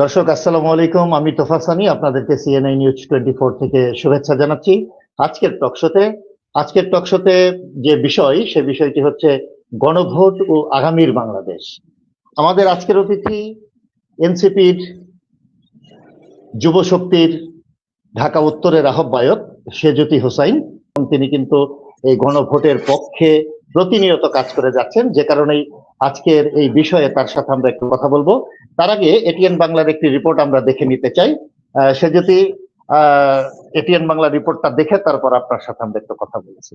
দর্শক, আসসালামু আলাইকুম। আমি তোফা সানি আপনাদেরকে সিএনআই নিউজ টোয়েন্টি ফোর থেকে শুভেচ্ছা জানাচ্ছি। আজকের টকশোতে আজকের টকশোতে যে বিষয়, সে বিষয়টি হচ্ছে গণভোট ও আগামীর বাংলাদেশ। আমাদের আজকের অতিথি এনসিপির যুব শক্তির ঢাকা উত্তরের আহ্বায়ক সেজুতি হোসাইন। তিনি কিন্তু এই গণভোটের পক্ষে প্রতিনিয়ত কাজ করে যাচ্ছেন, যে কারণেই আজকের এই বিষয়ে তার সাথে আমরা একটু কথা বলব। তার আগে এটিএন বাংলার একটি রিপোর্ট আমরা দেখে নিতে চাই। সে যদি এটিএন বাংলা রিপোর্টটা দেখে তারপর আপনার সাথে আমরা একটু কথা বলছি।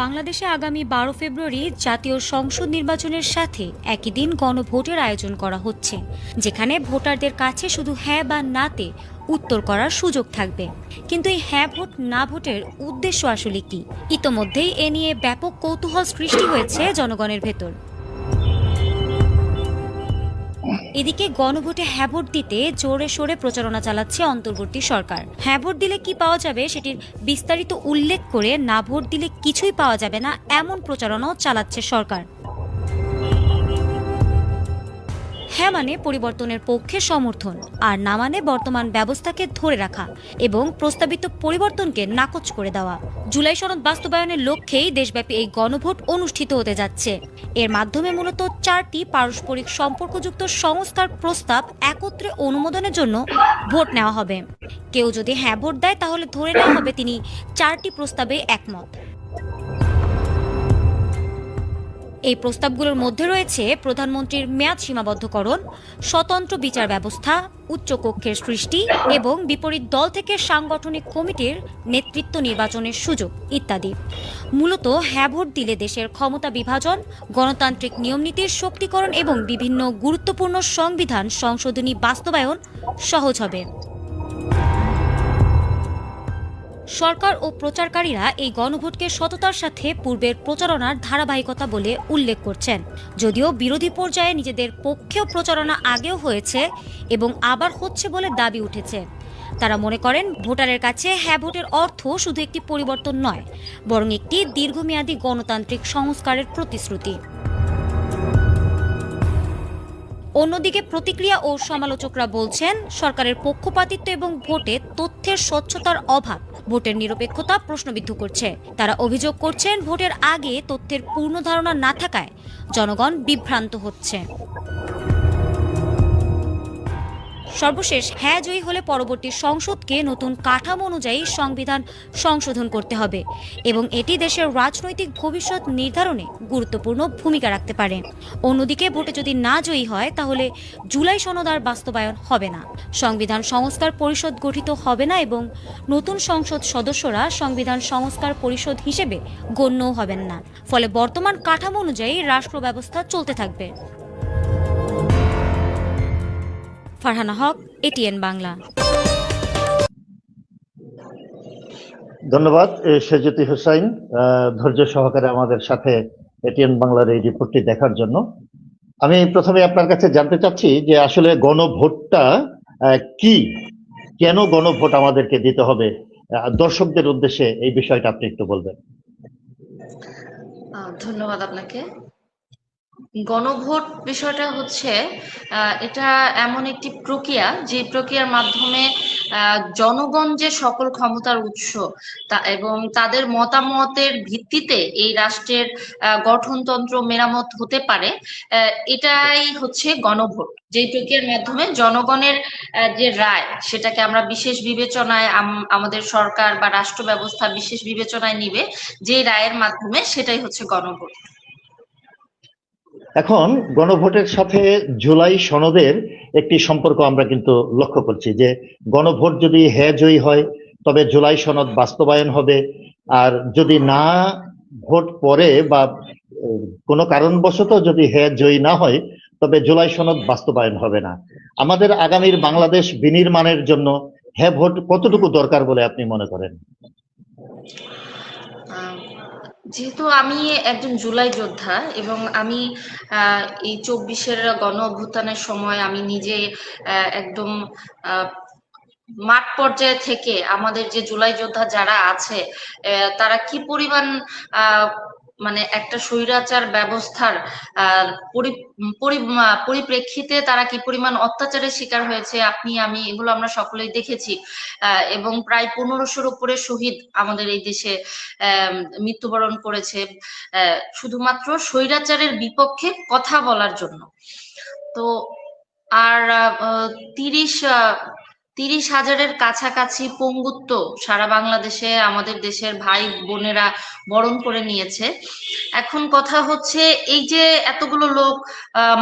বাংলাদেশে আগামী বারো ফেব্রুয়ারি জাতীয় সংসদ নির্বাচনের সাথে একই দিন গণভোটের আয়োজন করা হচ্ছে, যেখানে ভোটারদের কাছে শুধু হ্যাঁ বা নাতে উত্তর করার সুযোগ থাকবে। কিন্তু এই হ্যাঁ ভোট, না ভোটের উদ্দেশ্য আসলে কি? ইতোমধ্যেই এ নিয়ে ব্যাপক কৌতূহল সৃষ্টি হয়েছে জনগণের ভেতর। এদিকে গণভোটে হ্যাঁ দিতে জোরে সোরে প্রচারণা চালাচ্ছে অন্তর্বর্তী সরকার। হ্যাঁ দিলে কি পাওয়া যাবে সেটির বিস্তারিত উল্লেখ করে না ভোট দিলে কিছুই পাওয়া যাবে না, এমন প্রচারণাও চালাচ্ছে সরকার। হ্যাঁ মানে পরিবর্তনের পক্ষে সমর্থন, আর না মানে বর্তমান ব্যবস্থাকে ধরে রাখা এবং প্রস্তাবিত পরিবর্তনকে নাকচ করে দেওয়া। জুলাই সনদ বাস্তবায়নের লক্ষ্যেই দেশব্যাপী এই গণভোট অনুষ্ঠিত হতে যাচ্ছে। এর মাধ্যমে মূলত চারটি পারস্পরিক সম্পর্কযুক্ত সংস্কার প্রস্তাব একত্রে অনুমোদনের জন্য ভোট নেওয়া হবে। কেউ যদি হ্যাঁ ভোট দেয় তাহলে ধরে নেওয়া হবে তিনি চারটি প্রস্তাবে একমত। এই প্রস্তাবগুলোর মধ্যে রয়েছে প্রধানমন্ত্রীর মেয়াদ সীমাবদ্ধকরণ, স্বতন্ত্র বিচার ব্যবস্থা, উচ্চকক্ষের সৃষ্টি এবং বিপরীত দল থেকে সাংগঠনিক কমিটির নেতৃত্ব নির্বাচনের সুযোগ ইত্যাদি। মূলত হ্যাঁ ভোট দিলে দেশের ক্ষমতা বিভাজন, গণতান্ত্রিক নিয়মনীতির শক্তিকরণ এবং বিভিন্ন গুরুত্বপূর্ণ সংবিধান সংশোধনী বাস্তবায়ন সহজ হবে। সরকার ও প্রচারকারীরা এই গণভোটকে সততার সাথে পূর্বের প্রচারণার ধারাবাহিকতা বলে উল্লেখ করছেন। যদিও বিরোধী পর্যায়ে নিজেদের পক্ষেও প্রচারণা আগেও হয়েছে এবং আবার হচ্ছে বলে দাবি উঠেছে। তারা মনে করেন, ভোটারের কাছে হ্যাঁ ভোটের অর্থ শুধু একটি পরিবর্তন নয়, বরং একটি দীর্ঘমেয়াদী গণতান্ত্রিক সংস্কারের প্রতিশ্রুতি। অন্যদিকে প্রতিক্রিয়া ও সমালোচকরা বলছেন, সরকারের পক্ষপাতিত্ব এবং ভোটে তথ্যের স্বচ্ছতার অভাব, ভোটের নিরপেক্ষতা প্রশ্নবিদ্ধ করছে। তারা অভিযোগ করছেন, ভোটের আগে তথ্যের পূর্ণ ধারণা না থাকায় জনগণ বিভ্রান্ত হচ্ছে। সর্বশেষ হ্যাঁ জয়ী হলে পরবর্তী সংসদকে নতুন কাঠামো অনুযায়ী সংবিধান সংশোধন করতে হবে এবং এটি দেশের রাজনৈতিক ভবিষ্যৎ নির্ধারণে গুরুত্বপূর্ণ ভূমিকা রাখতে পারে। অন্যদিকে ভোটে যদি না জয়ী হয়, তাহলে জুলাই সনদ আর বাস্তবায়ন হবে না। সংবিধান সংস্কার পরিষদ গঠিত হবে না এবং নতুন সংসদ সদস্যরা সংবিধান সংস্কার পরিষদ হিসেবে গণ্যও হবেন না। ফলে বর্তমান কাঠামো অনুযায়ী রাষ্ট্র ব্যবস্থা চলতে থাকবে। ফারহানা হক এটিএন বাংলা। ধন্যবাদ সেজুতি হোসাইন। ধৈর্য সহকারে আমাদের সাথে এটিএন বাংলার এই রিপোর্টটি দেখার জন্য। আমি প্রথমে আপনার কাছে জানতে চাচ্ছি যে আসলে গণভোটটা আহ, কি কেন গণভোট আমাদেরকে দিতে হবে? আহ, দর্শকদের উদ্দেশ্যে এই বিষয়টা আপনি একটু বলবেন। ধন্যবাদ আপনাকে। গণভোট বিষয়টা হচ্ছে এটা এমন একটি প্রক্রিয়া, যে প্রক্রিয়ার মাধ্যমে জনগণ যে সকল ক্ষমতার উৎস এবং তাদের মতামতের ভিত্তিতে এই রাষ্ট্রের গঠনতন্ত্র মেরামত হতে পারে এটাই হচ্ছে গণভোট। যে প্রক্রিয়ার মাধ্যমে জনগণের যে রায়, সেটাকে আমরা বিশেষ বিবেচনায় আম- আমাদের সরকার বা রাষ্ট্র ব্যবস্থা বিশেষ বিবেচনায় নিবে যে রায়ের মাধ্যমে সেটাই হচ্ছে গণভোট। এখন গণভোটের সাথে জুলাই সনদের একটি সম্পর্ক আমরা কিন্তু লক্ষ্য করছি যে গণভোট যদি হ্যাঁ জয়ী হয়, তবে জুলাই সনদ বাস্তবায়ন হবে। আর যদি না ভোট পরে বা কোনো কারণবশত যদি হ্যাঁ জয়ী না হয়, তবে জুলাই সনদ বাস্তবায়ন হবে না। আমাদের আগামীর বাংলাদেশ বিনির্মাণের জন্য হ্যাঁ ভোট কতটুকু দরকার বলে আপনি মনে করেন? যেহেতু আমি একজন জুলাই যোদ্ধা এবং আমি এই চব্বিশের গণ অভ্যুত্থানের সময় আমি নিজে একদম মাঠ পর্যায়ে থেকে আমাদের যে জুলাই যোদ্ধা যারা আছে তারা কি পরিমাণ মানে একটা স্বৈরাচার ব্যবস্থার পরিপ্রেক্ষিতে তারা কি পরিমাণ অত্যাচারের শিকার হয়েছে আপনি, আমি এগুলো আমরা সকলেই দেখেছি। এবং প্রায় পনেরোশোর উপরে শহীদ আমাদের এই দেশে মৃত্যুবরণ করেছে। শুধুমাত্র স্বৈরাচারের বিপক্ষে কথা বলার জন্য। তো আর তিরিশ তিরিশ হাজারের কাছাকাছি পঙ্গুত্ব সারা বাংলাদেশে আমাদের দেশের ভাই বোনেরা বরণ করে নিয়েছে। এখন কথা হচ্ছে, এই যে এতগুলো লোক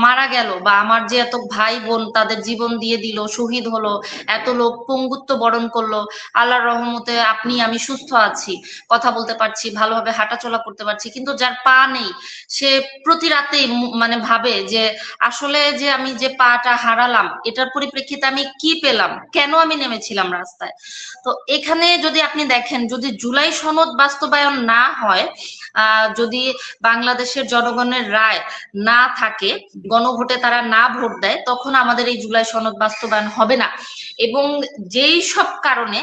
মারা গেল বা আমার যে এত ভাই বোন তাদের জীবন দিয়ে দিল, শহীদ হলো, এত লোক পঙ্গুত্ব বরণ করল, আল্লাহর রহমতে আপনি, আমি সুস্থ আছি, কথা বলতে পারছি, ভালোভাবে হাঁটাচলা করতে পারছি, কিন্তু যার পা নেই, সে প্রতি রাতেই মানে ভাবে যে আসলে যে আমি যে পাটা হারালাম, এটার পরিপ্রেক্ষিতে আমি কি পেলাম? কেন আমি নেমেছিলাম রাস্তায়? তো এখানে যদি আপনি দেখেন যদি জুলাই সনদ বাস্তবায়ন না হয় যদি বাংলাদেশের জনগণের রায় না থাকে গণভোটে তারা না ভোট দেয় তখন আমাদের এই জুলাই সনদ বাস্তবায়ন হবে না। এবং যেই সব কারণে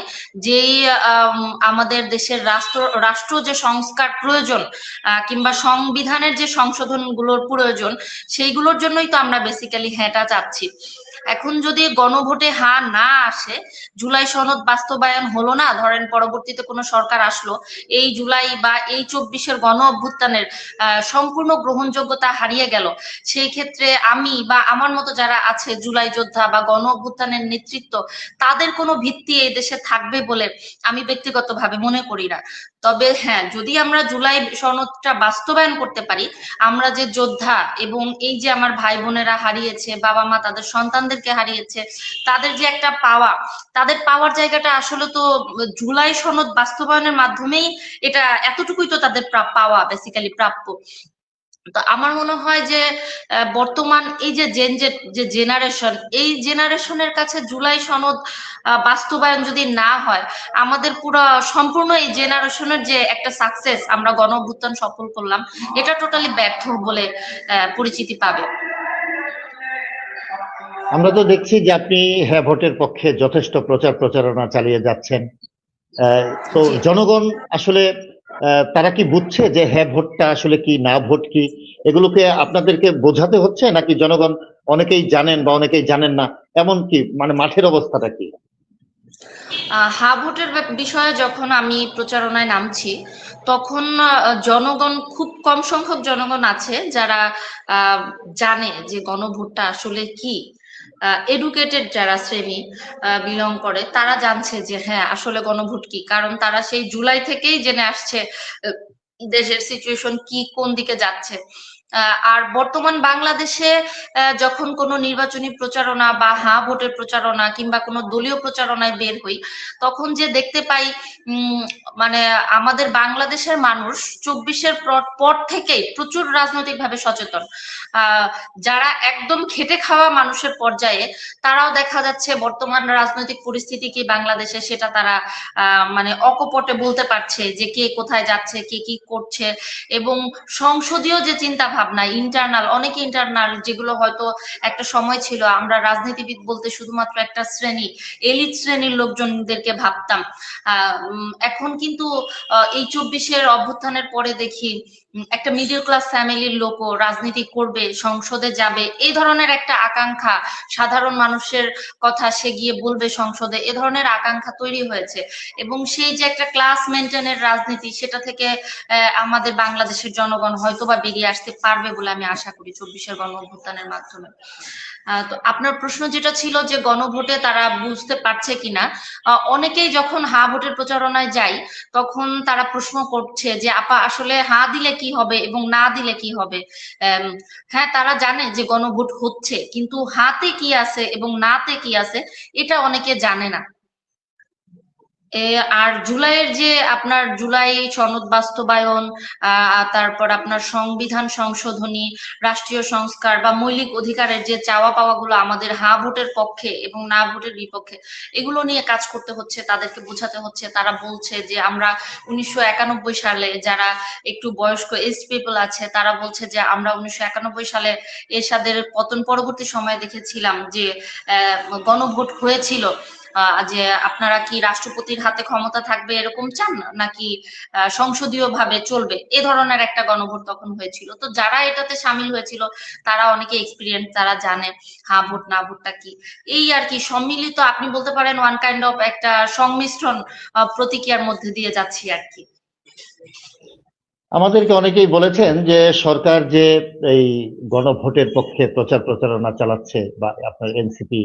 যেই আম, আমাদের দেশের রাষ্ট্র রাষ্ট্র যে সংস্কার প্রয়োজন কিংবা সংবিধানের যে সংশোধনগুলোর প্রয়োজন সেইগুলোর জন্যই তো আমরা বেসিক্যালি হ্যাঁটা চাচ্ছি এখন যদি গণভোটে হা না আসে, জুলাই সনদ বাস্তবায়ন হলো না, ধরেন পরবর্তীতে কোনো সরকার আসলো, এই জুলাই বা এই চব্বিশের গণ অভ্যুত্থানের সম্পূর্ণ গ্রহণযোগ্যতা হারিয়ে গেল, সেই ক্ষেত্রে আমি বা আমার মতো যারা আছে জুলাই যোদ্ধা বা গণ অভ্যুত্থানের নেতৃত্ব, তাদের কোনো ভিত্তি এই দেশে থাকবে বলে আমি ব্যক্তিগতভাবে মনে করি না। তবে হ্যাঁ যদি আমরা জুলাই সনদটা বাস্তবায়ন করতে পারি, আমরা যে যোদ্ধা এবং এই যে আমার ভাই বোনেরা হারিয়েছে, বাবা মা তাদের সন্তানদেরকে হারিয়েছে। তাদের যে একটা পাওয়া তাদের পাওয়ার জায়গাটা আসলে তো জুলাই সনদ বাস্তবায়নের মাধ্যমেই এটা এতটুকুই তো তাদের পাওয়া বেসিক্যালি প্রাপ্য। তো আমার মনে হয় যে বর্তমান এই যে জেন যে জেনারেশন এই জেনারেশনের কাছে জুলাই সনদ বাস্তবায়ন যদি না হয় আমাদের পুরো সম্পূর্ণ এই জেনারেশনের যে একটা সাকসেস আমরা গণ অভ্যুত্থান সফল করলাম এটা টোটালি ব্যর্থ বলে আহ, পরিচিতি পাবে। আমরা তো দেখছি যে আপনি হ্যাঁ ভোটের পক্ষে যথেষ্ট প্রচার প্রচারণা চালিয়ে যাচ্ছেন। আহ, তো জনগণ আসলে আহ, তারা কি বুঝছে যে হ্যাঁ ভোটটা আসলে কি না ভোট কি? এগুলোকে আপনাদেরকে বোঝাতে হচ্ছে নাকি জনগণ অনেকেই জানেন বা অনেকেই জানেন না? এমন কি? মানে মাঠের অবস্থাটা কি? আহ, হা ভোটের বিষয়ে যখন আমি প্রচারণায় নামছি তখন জনগণ খুব কম সংখ্যক জনগণ আছে যারা জানে যে গণভোটটা আসলে কি। এডুকেটেড যারা শ্রেণি বিলং করে তারা জানছে যে হ্যাঁ আসলে গণভোট কি। কারণ তারা সেই জুলাই থেকেই জেনে আসছে দেশের সিচুয়েশন কি কোন দিকে যাচ্ছে। আর বর্তমান বাংলাদেশে যখন কোনো নির্বাচনী প্রচারণা বা হা ভোটের প্রচারণা কিংবা কোনো দলীয় প্রচারণায় বের হই, তখন যে দেখতে পাই মানে আমাদের বাংলাদেশের মানুষ চব্বিশের পর থেকেই প্রচুর রাজনৈতিকভাবে সচেতন। যারা একদম খেটে খাওয়া মানুষের পর্যায়ে, তারাও দেখা যাচ্ছে বর্তমান রাজনৈতিক পরিস্থিতি কি বাংলাদেশে সেটা তারা মানে অকপটে বলতে পারছে যে কে কোথায় যাচ্ছে, কে কি করছে এবং সংসদীয় যে চিন্তা ভাবনা ইন্টারনাল অনেক ইন্টারনাল যেগুলো হয়তো একটা সময় ছিল, আমরা রাজনীতিবিদ বলতে শুধুমাত্র একটা শ্রেণি এলিট শ্রেণির লোকজনদেরকে ভাবতাম। এখন কিন্তু এই চব্বিশের অভ্যুত্থানের পরে দেখি একটা মিডল ক্লাস ফ্যামিলির লোক রাজনীতি করবে, সংসদে যাবে, এই ধরনের একটা আকাঙ্ক্ষা সাধারণ মানুষের কথা সে গিয়ে বলবে সংসদে, এ ধরনের আকাঙ্ক্ষা তৈরি হয়েছে। এবং সেই যে একটা ক্লাস মেনটেনের রাজনীতি, সেটা থেকে আমাদের বাংলাদেশের জনগণ হয়তো বা বেরিয়ে আসতে পারবে বলে আমি আশা করি চব্বিশের গণ অভ্যুত্থানের মাধ্যমে। তো আপনার প্রশ্ন যেটা ছিল যে গণভোটে তারা বুঝতে পারছে কিনা অনেকেই যখন হা ভোটের প্রচারণায় যাই, তখন তারা প্রশ্ন করছে যে, আপা, আসলে হা দিলে কি হবে এবং না দিলে কি হবে? হ্যাঁ তারা জানে যে গণভোট হচ্ছে, কিন্তু হাতে কি আছে এবং নাতে কি আছে, এটা অনেকে জানে না। আর জুলাইয়ের যে আপনার জুলাই সনদ বাস্তবায়ন তারপর আপনার সংবিধান সংশোধনী, রাষ্ট্রীয় সংস্কার বা মৌলিক অধিকারের যে চাওয়া পাওয়া গুলো আমাদের হা ভোটের পক্ষে এবং না ভোটের বিপক্ষে, এগুলো নিয়ে কাজ করতে হচ্ছে, তাদেরকে বোঝাতে হচ্ছে, তারা বলছে যে আমরা উনিশশো একানব্বই সালে যারা একটু বয়স্ক এজ পিপল আছে, তারা বলছে যে আমরা উনিশশো একানব্বই সালে এরশাদের পতন পরবর্তী সময়ে দেখেছিলাম যে গণভোট হয়েছিল। যে আপনারা কি রাষ্ট্রপতির হাতে ক্ষমতা থাকবে এরকম চান নাকি সংসদীয় ভাবে চলবে? এ ধরনের একটা গণভোট তখন হয়েছিল। তো যারা এটাতে সামিল হয়েছিল, তারা অনেকে এক্সপিরিয়েন্স তারা জানে, হা ভোট, না ভোটটা কি? এই আর কি, সম্মিলিত, আপনি বলতে পারেন ওয়ান কাইন্ড অফ একটা সংমিশ্রণ প্রতিক্রিয়ার মধ্যে দিয়ে যাচ্ছি আর কি। আমাদেরকে অনেকেই বলেছেন যে সরকার যে এই গণভোটের পক্ষে প্রচার প্রচারণা চালাচ্ছে বা আপনার এনসিপি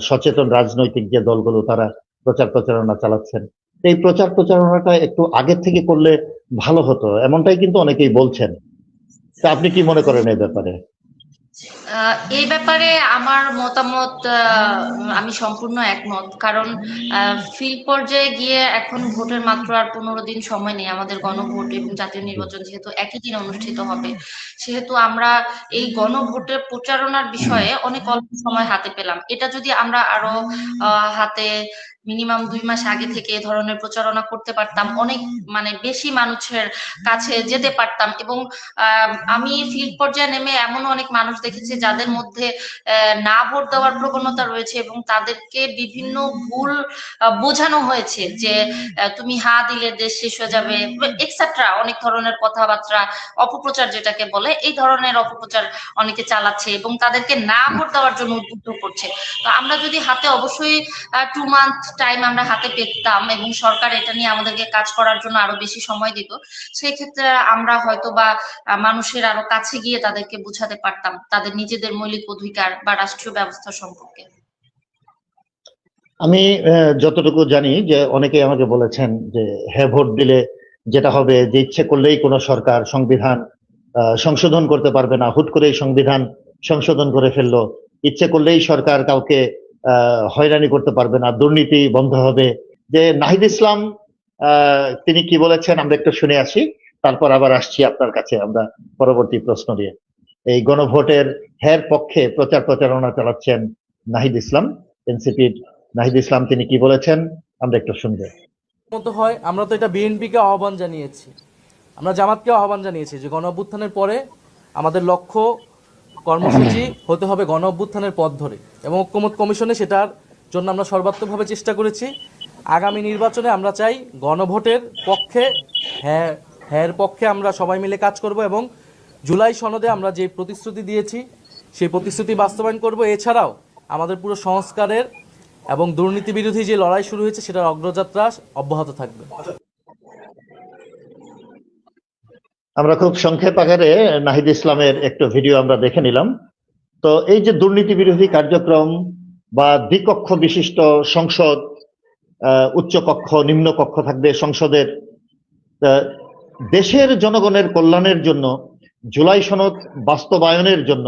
সচেতন রাজনৈতিক যে দলগুলো তারা প্রচার প্রচারণা চালাচ্ছেন, এই প্রচার প্রচারণাটা একটু আগের থেকে করলে ভালো হতো, এমনটাই কিন্তু অনেকেই বলছেন। তা আপনি কি মনে করেন এই ব্যাপারে? এই ব্যাপারে আমার মতামত আমি সম্পূর্ণ একমত। কারণ ফিল্ড পর্যায়ে গিয়ে এখন ভোটের মাত্র আর পনেরো দিন সময় নেই আমাদের গণভোট এবং জাতীয় নির্বাচন যেহেতু একই দিনে অনুষ্ঠিত হবে। সেহেতু আমরা এই গণভোটের প্রচারণার বিষয়ে অনেক অল্প সময় হাতে পেলাম। এটা যদি আমরা আরও হাতে মিনিমাম দুই মাস আগে থেকে এ ধরনের প্রচারণা করতে পারতাম। অনেক মানে বেশি মানুষের কাছে যেতে পারতাম এবং আমি ফিল্ড পর্যায়ে নেমে এমন অনেক মানুষ দেখেছি যাদের মধ্যে না ভোট দেওয়ার প্রবণতা রয়েছে এবং তাদেরকে বিভিন্ন ভুল বোঝানো হয়েছে যে তুমি হা দিলে দেশ শেষ হয়ে যাবে এক্সেট্রা অনেক ধরনের কথাবার্তা, অপপ্রচার যেটাকে বলে, এই ধরনের অপপ্রচার অনেকে চালাচ্ছে এবং তাদেরকে না ভোট দেওয়ার জন্য উদ্বুদ্ধ করছে। তো আমরা যদি হাতে অবশ্যই টু মান্থ টাইম আমরা হাতে পেতাম এবং সরকার এটা নিয়ে আমাদেরকে কাজ করার জন্য আরও বেশি সময় দিত সেই ক্ষেত্রে আমরা হয়তো বা মানুষের আরও কাছে গিয়ে তাদেরকে বোঝাতে পারতাম, তাদের নিজেদের মৌলিক অধিকার বা রাষ্ট্রীয় ব্যবস্থা সম্পর্কে। আমি যতটুকু জানি যে অনেকেই আমাকে বলেছেন যে হ্যাঁ ভোট দিলে যেটা হবে, যে ইচ্ছে করলেই কোনো সরকার সংবিধান সংশোধন করতে পারবে না। হুট করেই সংবিধান সংশোধন করে ফেলল। ইচ্ছে করলেই সরকার কাউকে হয়রানি করতে পারবে না, দুর্নীতি বন্ধ হবে। যে নাহিদ ইসলাম তিনি কি বলেছেন আমরা একটু শুনে আসি, তারপর আবার আসছি আপনার কাছে আমরা পরবর্তী প্রশ্ন দিয়ে এই গণভোটের হ্যার পক্ষে প্রচার প্রচারণা চালাচ্ছেন নাহিদ ইসলাম, এনসিপির নাহিদ ইসলাম, তিনি কি বলেছেন আমরা একটু শুনব। মতো হয়, আমরা তো এটা বিএনপিকে আহ্বান জানিয়েছি। আমরা জামাতকে আহ্বান জানিয়েছি যে গণ পরে আমাদের লক্ষ্য কর্মসূচি হতে হবে গণ অভ্যুত্থানের পথ ধরে এবং ঐক্যমত কমিশনে সেটার জন্য আমরা সর্বাত্মকভাবে চেষ্টা করেছি। আগামী নির্বাচনে আমরা চাই গণভোটের পক্ষে হ্যাঁ হ্যাঁ পক্ষে আমরা সবাই মিলে কাজ করব এবং জুলাই সনদে আমরা যে প্রতিশ্রুতি দিয়েছি, সেই প্রতিশ্রুতি বাস্তবায়ন করব। এছাড়াও আমাদের পুরো সংস্কারের এবং দুর্নীতি বিরোধী যে লড়াই শুরু হয়েছে, সেটার অগ্রযাত্রা অব্যাহত থাকবে। আমরা খুব সংক্ষেপ আকারে নাহিদ ইসলামের একটু ভিডিও আমরা দেখে নিলাম। তো এই যে দুর্নীতি বিরোধী কার্যক্রম বা দ্বিকক্ষ বিশিষ্ট সংসদ আহ, উচ্চ কক্ষ নিম্ন কক্ষ থাকবে সংসদের দেশের জনগণের কল্যাণের জন্য জুলাই সনদ বাস্তবায়নের জন্য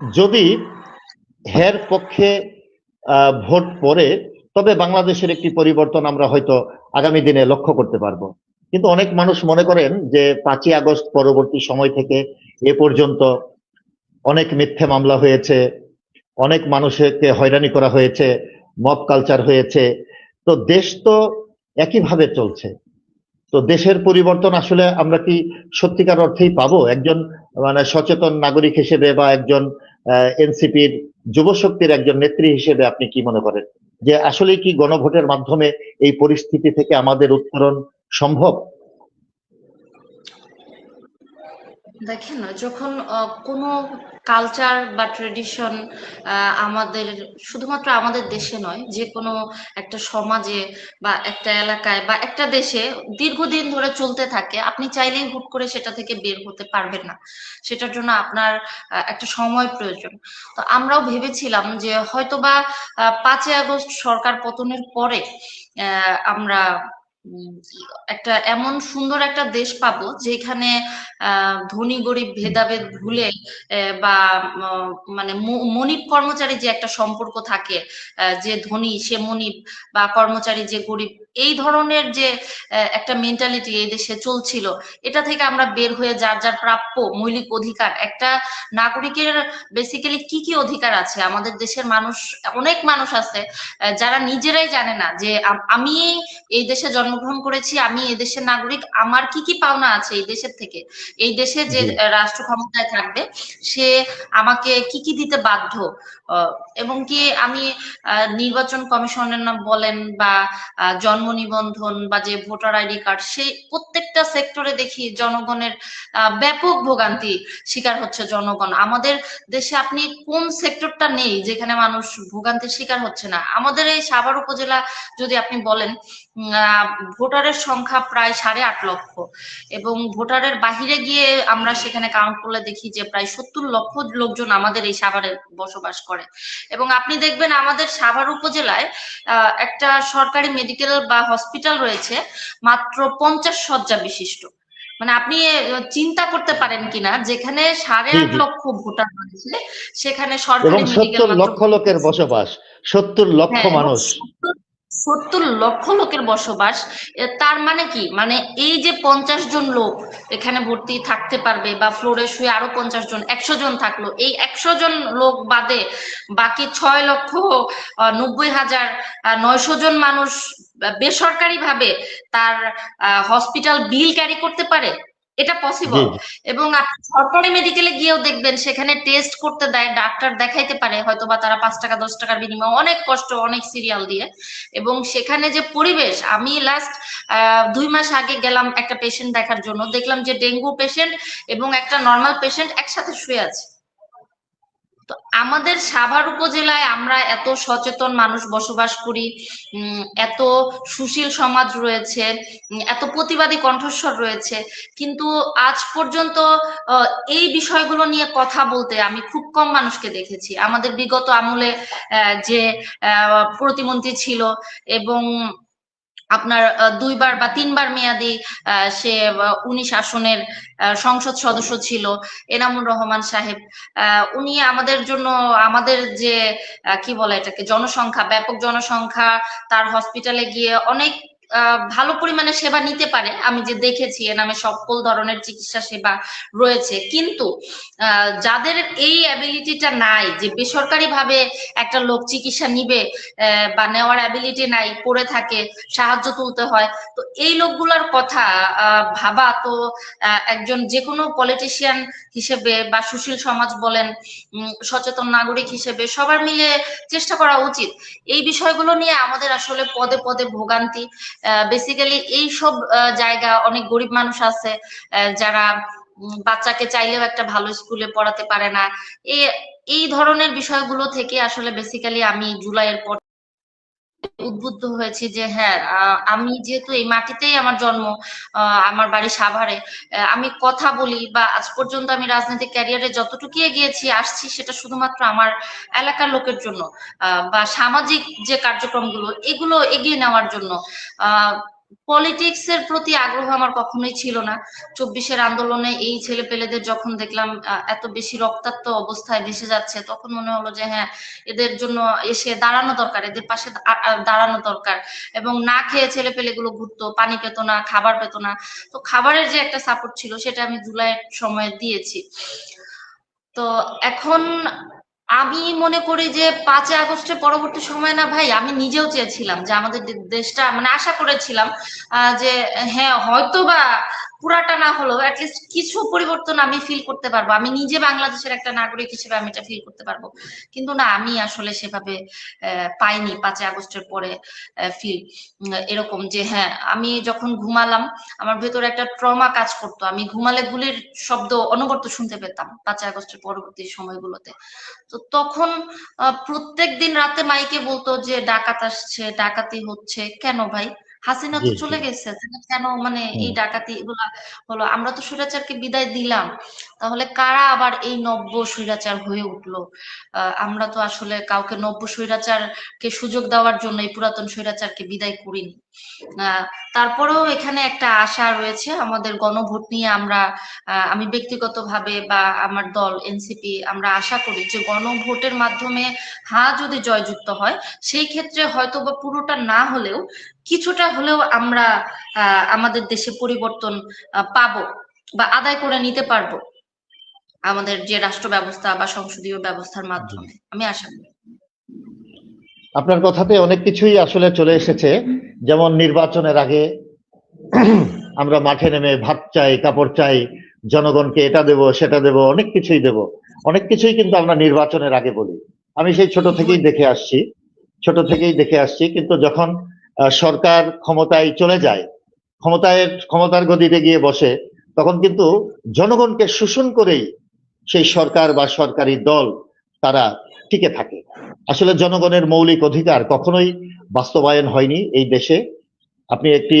যদি হের পক্ষে ভোট পড়ে তবে বাংলাদেশের একটি পরিবর্তন আমরা হয়তো আগামী দিনে লক্ষ্য করতে পারব। কিন্তু অনেক মানুষ মনে করেন যে পাঁচই আগস্ট পরবর্তী সময় থেকে এ পর্যন্ত অনেক মিথ্যে মামলা হয়েছে, অনেক মানুষকে হয়রানি করা হয়েছে মব কালচার হয়েছে। তো দেশ তো একইভাবে চলছে। তো দেশের পরিবর্তন আসলে আমরা কি সত্যিকার অর্থেই পাবো? একজন মানে সচেতন নাগরিক হিসেবে বা একজন এনসিপির যুবশক্তির একজন নেত্রী হিসেবে আপনি কি মনে করেন? যে আসলে কি গণভোটের মাধ্যমে এই পরিস্থিতি থেকে আমাদের উত্তরণ সম্ভব? দেখেন যখন কোনো কালচার বা ট্রেডিশন আমাদের, শুধুমাত্র আমাদের দেশে নয়, যে কোনো একটা সমাজে বা একটা এলাকায় বা একটা দেশে দীর্ঘদিন ধরে চলতে থাকে, আপনি চাইলেই হুট করে সেটা থেকে বের হতে পারবেন না। সেটার জন্য আপনার একটা সময় প্রয়োজন। তো আমরাও ভেবেছিলাম যে হয়তোবা পাঁচই আগস্ট সরকার পতনের পরে আমরা একটা এমন সুন্দর একটা দেশ পাবো যেখানে ধনী, গরিব, ভেদাভেদ ভুলে বা মানে মনিব কর্মচারী যে একটা সম্পর্ক থাকে যে ধনী, সে মনিব, বা কর্মচারী যে গরিব, এই ধরনের যে একটা মেন্টালিটি এই দেশে চলছিল, এটা থেকে আমরা বের হয়ে যার যার প্রাপ্য মৌলিক অধিকার, একটা নাগরিকের বেসিক্যালি কি কি অধিকার আছে? আমাদের দেশের মানুষ, অনেক মানুষ আছে যারা নিজেরাই জানে না যে আমি এই দেশে জন্ম জন্মগ্রহণ করেছি আমি এই দেশের নাগরিক আমার কি কি পাওনা আছে এই দেশের থেকে? এই দেশে যে রাষ্ট্র ক্ষমতায় থাকবে সে আমাকে কি কি দিতে বাধ্য? এবং কি আমি নির্বাচন কমিশনের নাম বলেন বা জন্ম নিবন্ধন বা যে ভোটার আইডি কার্ড সেই প্রত্যেকটা সেক্টরে দেখি জনগণের আহ, ব্যাপক ভোগান্তি শিকার হচ্ছে জনগণ। আমাদের দেশে আপনি কোন সেক্টরটা নেই যেখানে মানুষ ভোগান্তির শিকার হচ্ছে না? আমাদের এই সাভার উপজেলা যদি আপনি বলেন ভোটারের সংখ্যা প্রায় সাড়ে আট লক্ষ। এবং ভোটারের বাহিরে গিয়ে আমরা সেখানে কাউন্ট করলে দেখি যে প্রায় সত্তর লক্ষ লোকজন আমাদের এই সাভারে বসবাস করে। এবং আপনি দেখবেন আমাদের সাভার উপজেলায় আহ, একটা সরকারি মেডিকেল বা হসপিটাল রয়েছে মাত্র পঞ্চাশ শয্যা বিশিষ্ট। মানে আপনি চিন্তা করতে পারেন কিনা যেখানে সাড়ে আট লক্ষ ভোটার রয়েছে সেখানে সরকারি মেডিকেল লক্ষ লোকের বসবাস সত্তর লক্ষ হ্যাঁ, মানুষ। সত্তর- সত্তর লক্ষ লোকের বসবাস তার মানে কি? মানে এই যে পঞ্চাশ জন লোক এখানে ভর্তি থাকতে পারবে বা ফ্লোরে শুয়ে আরও পঞ্চাশ জন, একশো জন থাকল, এই একশো জন লোক বাদে বাকি ছয় লক্ষ নব্বই হাজার নয়শো জন মানুষ বেসরকারি ভাবে তার হসপিটাল বিল ক্যারি করতে পারে? এটা পসিবল এবং আপনি সরকারি মেডিকেলে গিয়েও দেখবেন সেখানে টেস্ট করতে দেয় ডাক্তার দেখাইতে পারে হয়তো বা তারা পাঁচ টাকা দশ টাকার বিনিময়ে অনেক কষ্ট অনেক সিরিয়াল দিয়ে। এবং সেখানে যে পরিবেশ আমি লাস্ট দুই মাস আগে গেলাম একটা পেশেন্ট দেখার জন্য। দেখলাম যে ডেঙ্গু পেশেন্ট এবং একটা নর্মাল পেশেন্ট একসাথে শুয়ে আছে। আমাদের সাভার উপজেলায় আমরা এত সচেতন মানুষ বসবাস করি এত সুশীল সমাজ রয়েছে এত প্রতিবাদী কণ্ঠস্বর রয়েছে। কিন্তু আজ পর্যন্ত এই বিষয়গুলো নিয়ে কথা বলতে আমি খুব কম মানুষকে দেখেছি। আমাদের বিগত আমলে যে প্রতিমন্ত্রী ছিল এবং আপনার দুইবার বা তিনবার মেয়াদি সে উনি উনিশ আসনের সংসদ সদস্য ছিল এনামুর রহমান সাহেব। উনি আমাদের জন্য, আমাদের যে কি বলে এটাকে, জনসংখ্যা, ব্যাপক জনসংখ্যা, তার হসপিটালে গিয়ে অনেক ভালো পরিমাণে সেবা নিতে পারে। আমি যে দেখেছি এ নামে সকল ধরনের চিকিৎসা সেবা রয়েছে। কিন্তু যাদের এই অ্যাবিলিটিটা নাই, যে বেসরকারি ভাবে একটা লোক চিকিৎসা নিবে বা নেওয়ার অ্যাবিলিটি নাই, পড়ে থাকে, সাহায্য তুলতে হয়, তো এই লোকগুলার কথা ভাবা তো একজন যে কোনো পলিটিশিয়ান হিসেবে বা সুশীল সমাজ বলেন সচেতন নাগরিক হিসেবে সবার মিলে চেষ্টা করা উচিত। এই বিষয়গুলো নিয়ে আমাদের আসলে পদে পদে ভোগান্তি। বেসিক্যালি এই সব জায়গা অনেক গরিব মানুষ আছে যারা বাচ্চাকে চাইলেও একটা ভালো স্কুলে পড়াতে পারে না। এই ধরনের বিষয়গুলো থেকে আসলে বেসিক্যালি আমি জুলাইয়ের পর উদ্বুদ্ধ হয়েছি যে হ্যাঁ আমি যেহেতু এই মাটিতেই আমার জন্ম আমার বাড়ি সাভারে আমি কথা বলি বা আজ পর্যন্ত আমি রাজনৈতিক ক্যারিয়ারে যতটুকু এগিয়েছি, আসছি, সেটা শুধুমাত্র আমার এলাকার লোকের জন্য বা সামাজিক যে কার্যক্রমগুলো, এগুলো এগিয়ে নেওয়ার জন্য আহ পলিটিক্স এর প্রতি আগ্রহ আমার কখনোই ছিল না। চব্বিশের আন্দোলনে এই ছেলে পেলেদের যখন দেখলাম এত বেশি রক্তাক্ত অবস্থায় ভেসে যাচ্ছে, তখন মনে হলো যে হ্যাঁ এদের জন্য এসে দাঁড়ানো দরকার, এদের পাশে দাঁড়ানো দরকার। এবং না খেয়ে ছেলে পেলেগুলো ঘুরতো, পানি পেত না, খাবার পেত না। তো খাবারের যে একটা সাপোর্ট ছিল, সেটা আমি জুলাইয়ের সময় দিয়েছি। তো এখন আমি মনে করি যে পাঁচই আগস্টের পরবর্তী সময় না ভাই, আমি নিজেও চেয়েছিলাম যে আমাদের দেশটা মানে আশা করেছিলাম যে হ্যাঁ হয়তো বা পুরাটা না হলেও অ্যাটলিস্ট কিছু পরিবর্তন আমি ফিল করতে পারব। আমি নিজে বাংলাদেশের একটা নাগরিক হিসেবে আমি এটা ফিল করতে পারব। কিন্তু না, আমি আসলে সেভাবে পাইনি পাঁচই আগস্টের পরে ফিল এরকম যে হ্যাঁ আমি যখন ঘুমালাম, আমার ভেতরে একটা ট্রমা কাজ করতো। আমি ঘুমালে গুলির শব্দ অনবরত শুনতে পেতাম পাঁচই আগস্টের পরবর্তী সময়গুলোতে। তো তখন প্রত্যেক দিন রাতে মাইকে বলতো যে, ডাকাত আসছে, ডাকাতি হচ্ছে। কেন ভাই? হাসিনা তো। চলে গেছে কেন মানে এই ডাকাতি এগুলা হলো? আমরা তো স্বৈরাচারকে বিদায় দিলাম। তাহলে কারা আবার এই নব্য স্বৈরাচার হয়ে উঠল? আমরা তো আসলে কাউকে নব্য স্বৈরাচারকে সুযোগ দেওয়ার জন্য এই পুরাতন স্বৈরাচারকে বিদায় করিনি। তারপরেও এখানে একটা আশা রয়েছে আমাদের গণভোট নিয়ে আমরা আহ, আমি ব্যক্তিগতভাবে বা আমার দল এনসিপি আমরা আশা করি যে গণভোটের মাধ্যমে হা যদি জয়যুক্ত হয় সেই ক্ষেত্রে হয়তো বা পুরোটা না হলেও কিছুটা হলেও আমরা আমাদের দেশে পরিবর্তন পাবো বা আদায় করে নিতে পারব আমাদের যে রাষ্ট্র ব্যবস্থা বা সংসদীয় ব্যবস্থার মাধ্যমে। আমি আশা করি। আপনার কথাতে অনেক কিছুই আসলে চলে এসেছে। যেমন নির্বাচনের আগে আমরা মাঠে নেমে ভাত চাই কাপড় চাই জনগণকে এটা দেব সেটা দেব অনেক কিছুই দেব। অনেক কিছুই কিন্তু আমরা নির্বাচনের আগে বলি। আমি সেই ছোট থেকেই দেখে আসছি ছোট থেকেই দেখে আসছি। কিন্তু যখন সরকার ক্ষমতায় চলে যায়, ক্ষমতায়, ক্ষমতার গদিতে গিয়ে বসে, তখন কিন্তু জনগণকে শোষণ করেই সেই সরকার বা সরকারি দল তারা টিকে থাকে। আসলে জনগণের মৌলিক অধিকার কখনোই বাস্তবায়ন হয়নি এই দেশে। আপনি একটি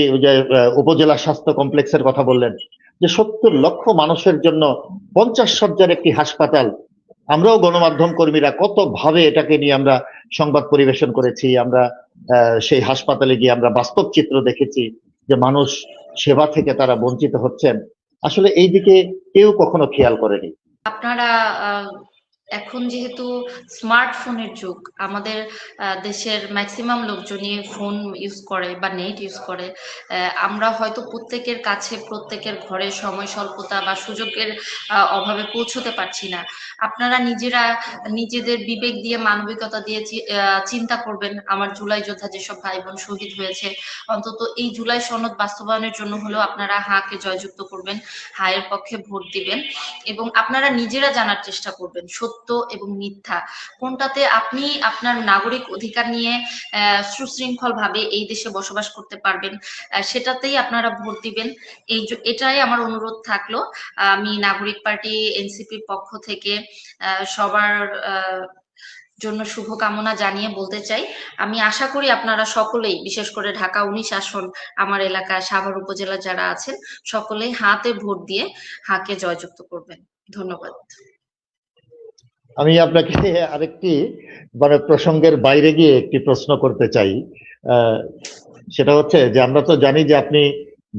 উপজেলা স্বাস্থ্য কমপ্লেক্সের কথা বললেন, যে সত্তর লক্ষ মানুষের জন্য পঞ্চাশ সজ্জার একটি হাসপাতাল আমরাও গণমাধ্যম কর্মীরা কত ভাবে এটাকে নিয়ে আমরা সংবাদ পরিবেশন করেছি, আমরা সেই হাসপাতালে গিয়ে আমরা বাস্তব চিত্র দেখেছি যে মানুষ সেবা থেকে তারা বঞ্চিত হচ্ছেন। আসলে এই দিকে কেউ কখনো খেয়াল করেনি। আপনারা এখন যেহেতু স্মার্টফোনের যুগ, আমাদের দেশের ম্যাক্সিমাম লোকজনই ফোন ইউজ করে বা নেট ইউজ করে আমরা হয়তো প্রত্যেকের কাছে, প্রত্যেকের ঘরে সময় স্বল্পতা বা সুযোগের অভাবে পৌঁছতে পারছি না। আপনারা নিজেরা, নিজেদের বিবেক দিয়ে, মানবিকতা দিয়ে চিন্তা করবেন। আমার জুলাই যোদ্ধা যেসব ভাই বোন শহীদ হয়েছে, অন্তত এই জুলাই সনদ বাস্তবায়নের জন্য হলেও আপনারা হাকে জয়যুক্ত করবেন, হায়ের পক্ষে ভোট দিবেন এবং আপনারা নিজেরা জানার চেষ্টা করবেন। সত্য এবং মিথ্যা। কোনটাতে আপনি আপনার নাগরিক অধিকার নিয়ে সুশৃঙ্খল ভাবে এই দেশে বসবাস করতে পারবেন সেটাতেই আপনারা ভোট দিবেন। এই এটাই আমার অনুরোধ থাকল। আমি নাগরিক পার্টি, এনসিপির পক্ষ থেকে সবার জন্য শুভকামনা জানিয়ে বলতে চাই। আমি আশা করি আপনারা সকলেই, বিশেষ করে ঢাকা উনিশ আসন, আমার এলাকা সাভার উপজেলা যারা আছেন, সকলেই হাতে ভোট দিয়ে হাকে জয়যুক্ত করবেন। ধন্যবাদ। আমি আপনাকে আরেকটি মানে প্রসঙ্গের বাইরে গিয়ে একটি প্রশ্ন করতে চাই। সেটা হচ্ছে যে আমরা তো জানি যে আপনি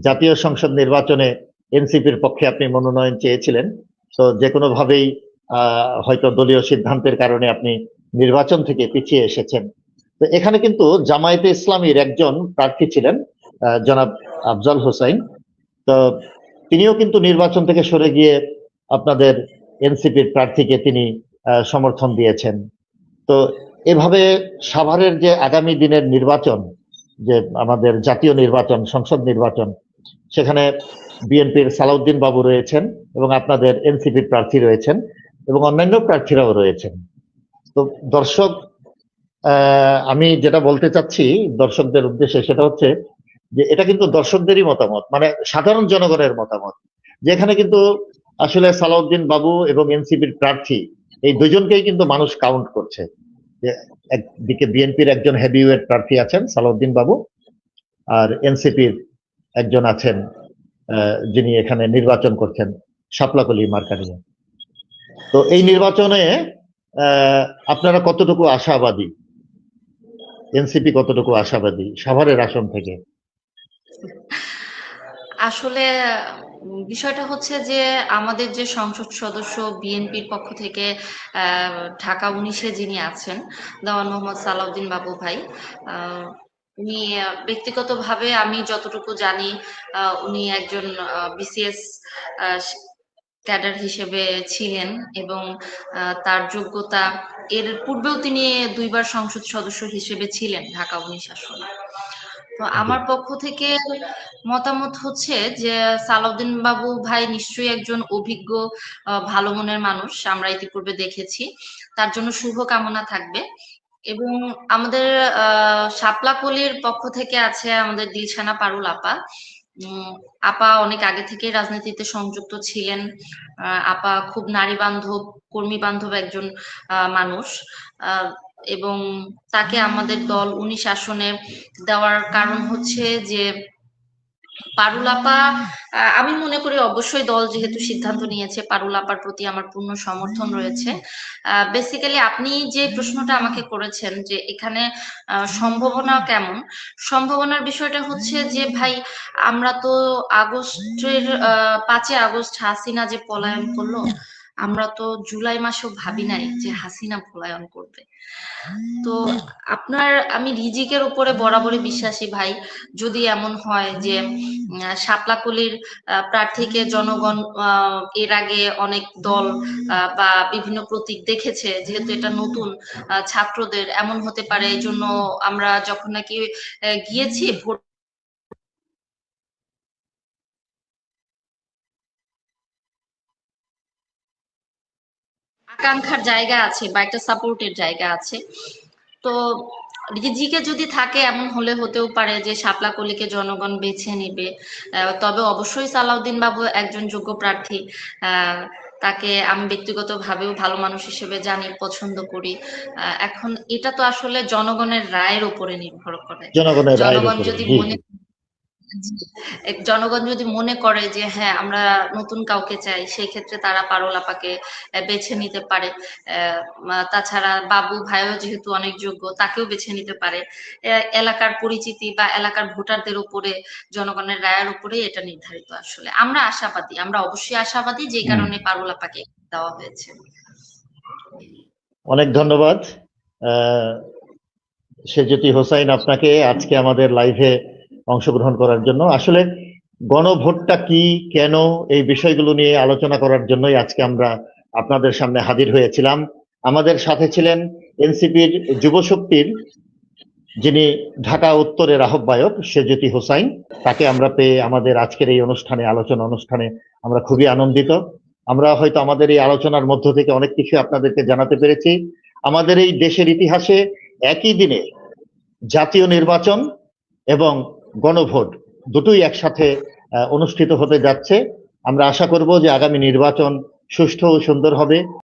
জাতীয় সংসদ নির্বাচনে এনসিপির পক্ষে আপনি মনোনয়ন চেয়েছিলেন। তো যে কোনো ভাবেই আহ, হয়তো দলীয় সিদ্ধান্তের কারণে আপনি নির্বাচন থেকে পিছিয়ে এসেছেন। তো এখানে কিন্তু জামায়াতে ইসলামীর একজন প্রার্থী ছিলেন জনাব আফজাল হোসাইন। তো তিনিও কিন্তু নির্বাচন থেকে সরে গিয়ে আপনাদের এনসিপির প্রার্থীকে তিনি সমর্থন দিয়েছেন। তো এভাবে সাভারের যে আগামী দিনের নির্বাচন, যে আমাদের জাতীয় নির্বাচন, সংসদ নির্বাচন, সেখানে বিএনপির সালাউদ্দিন বাবু রয়েছেন এবং আপনাদের এনসিপির প্রার্থী রয়েছেন এবং অন্যান্য প্রার্থীরাও রয়েছেন। তো দর্শক আমি যেটা বলতে চাচ্ছি দর্শকদের উদ্দেশ্যে সেটা হচ্ছে যে এটা কিন্তু দর্শকদেরই মতামত মানে সাধারণ জনগণের মতামত। যেখানে কিন্তু আসলে সালাউদ্দিন বাবু এবং এনসিপির প্রার্থী এই দুজনকেই কিন্তু মানুষ কাউন্ট করছে। একদিকে বিএনপির একজন হেভিওয়েট প্রার্থী আছেন, সালাউদ্দিন বাবু, আর এনসিপির একজন আছেন যিনি এখানে নির্বাচন করছেন, শাপলাকলি মার্কা তো এই নির্বাচনে আপনারা কতটুকু আশাবাদী? এনসিপি কতটুকু আশাবাদী? সাভারের আসন থেকে। আসলে বিষয়টা হচ্ছে যে আমাদের যে সংসদ সদস্য বিএনপির পক্ষ থেকে ঢাকা উনিশে যিনি আছেন, দেওয়ান মোহাম্মদ সালাউদ্দিন বাবু ভাই উনি ব্যক্তিগতভাবে আমি যতটুকু জানি উনি একজন বিসিএস ক্যাডার হিসেবে ছিলেন এবং তার যোগ্যতা এর পূর্বেও তিনি দুইবার সংসদ সদস্য হিসেবে ছিলেন ঢাকা উনিশ আসনে। তো আমার পক্ষ থেকে মতামত হচ্ছে যে সালাউদ্দিন বাবু ভাই নিশ্চয়ই একজন অভিজ্ঞ ভালো মনের মানুষ আমরা ইতিপূর্বে দেখেছি। তার জন্য শুভ কামনা থাকবে। এবং আমাদের আহ শাপলাকলির পক্ষ থেকে আছে আমাদের দিলশানা পারুল আপা। উম, আপা অনেক আগে থেকে রাজনীতিতে সংযুক্ত ছিলেন। আহ, আপা খুব নারী বান্ধব কর্মী বান্ধব একজন আহ, মানুষ। আহ, এবং তাকে আমাদের দল উনিশ আসনে দেওয়ার কারণ হচ্ছে যে পারুলাপা আমি মনে করি অবশ্যই দল যেহেতু সিদ্ধান্ত নিয়েছে পারুলাপার প্রতি আমার পূর্ণ সমর্থন রয়েছে। বেসিক্যালি আপনি যে প্রশ্নটা আমাকে করেছেন যে এখানে সম্ভাবনা কেমন? সম্ভাবনার বিষয়টা হচ্ছে যে ভাই আমরা তো আগস্টের আহ, পাঁচই আগস্ট হাসিনা যে পলায়ন করল আমরা তো জুলাই মাসেও ভাবি নাই যে হাসিনা পলায়ন করবে। তো আপনার, আমি রিজিকের উপরে বরাবরই বিশ্বাসী ভাই। যদি এমন হয় যে শাপলাকলির প্রার্থীকে জনগণ এর আগে অনেক দল বা বিভিন্ন প্রতীক দেখেছে, যেহেতু এটা নতুন ছাত্রদের, এমন হতে পারে, এই জন্য আমরা যখন নাকি গিয়েছি ভোট আকাঙ্ক্ষার জায়গা আছে বা একটা সাপোর্টের জায়গা আছে। তো রিজিকে যদি থাকে এমন হলে হতেও পারে যে শাপলা কলিকে জনগণ বেছে নেবে। তবে অবশ্যই সালাউদ্দিন বাবু একজন যোগ্য প্রার্থী। আহ, তাকে আমি ব্যক্তিগত ভাবেও ভালো মানুষ হিসেবে জানি পছন্দ করি। এখন এটা তো আসলে জনগণের রায়ের উপরে নির্ভর করে। জনগণ যদি মনে জনগণ যদি মনে করে যে হ্যাঁ আমরা নতুন কাউকে চাই সেই ক্ষেত্রে তারা পারুল আপাকে আহ, বেছে নিতে পারে। তাছাড়া বাবু ভাইও যেহেতু অনেক যোগ্য তাকেও বেছে নিতে পারে। এলাকার পরিচিতি বা এলাকার ভোটারদের উপরে জনগণের রায়ের উপরে এটা নির্ধারিত আসলে। আমরা আশাবাদী আমরা অবশ্যই আশাবাদী যে কারণে পারুল আপাকে দেওয়া হয়েছে। অনেক ধন্যবাদ। আহ, সেজুতি হোসাইন আপনাকে আজকে আমাদের লাইভে অংশগ্রহণ করার জন্য। আসলে গণভোটটা কি, কেন, এই বিষয়গুলো নিয়ে আলোচনা করার জন্যই আজকে আমরা আপনাদের সামনে হাজির হয়েছিলাম। আমাদের সাথে ছিলেন এনসিপির যুবশক্তির যিনি ঢাকা উত্তরের আহ্বায়ক সেজুতি হোসাইন, তাকে আমরা পেয়ে আমাদের আজকের এই অনুষ্ঠানে, আলোচনা অনুষ্ঠানে আমরা খুবই আনন্দিত। আমরা হয়তো আমাদের এই আলোচনার মধ্য থেকে অনেক কিছু আপনাদেরকে জানাতে পেরেছি। আমাদের এই দেশের ইতিহাসে একই দিনে জাতীয় নির্বাচন এবং গণভোট দুটোই একসাথে অনুষ্ঠিত হতে যাচ্ছে। আমরা আশা করব যে আগামী নির্বাচন সুষ্ঠু ও সুন্দর হবে।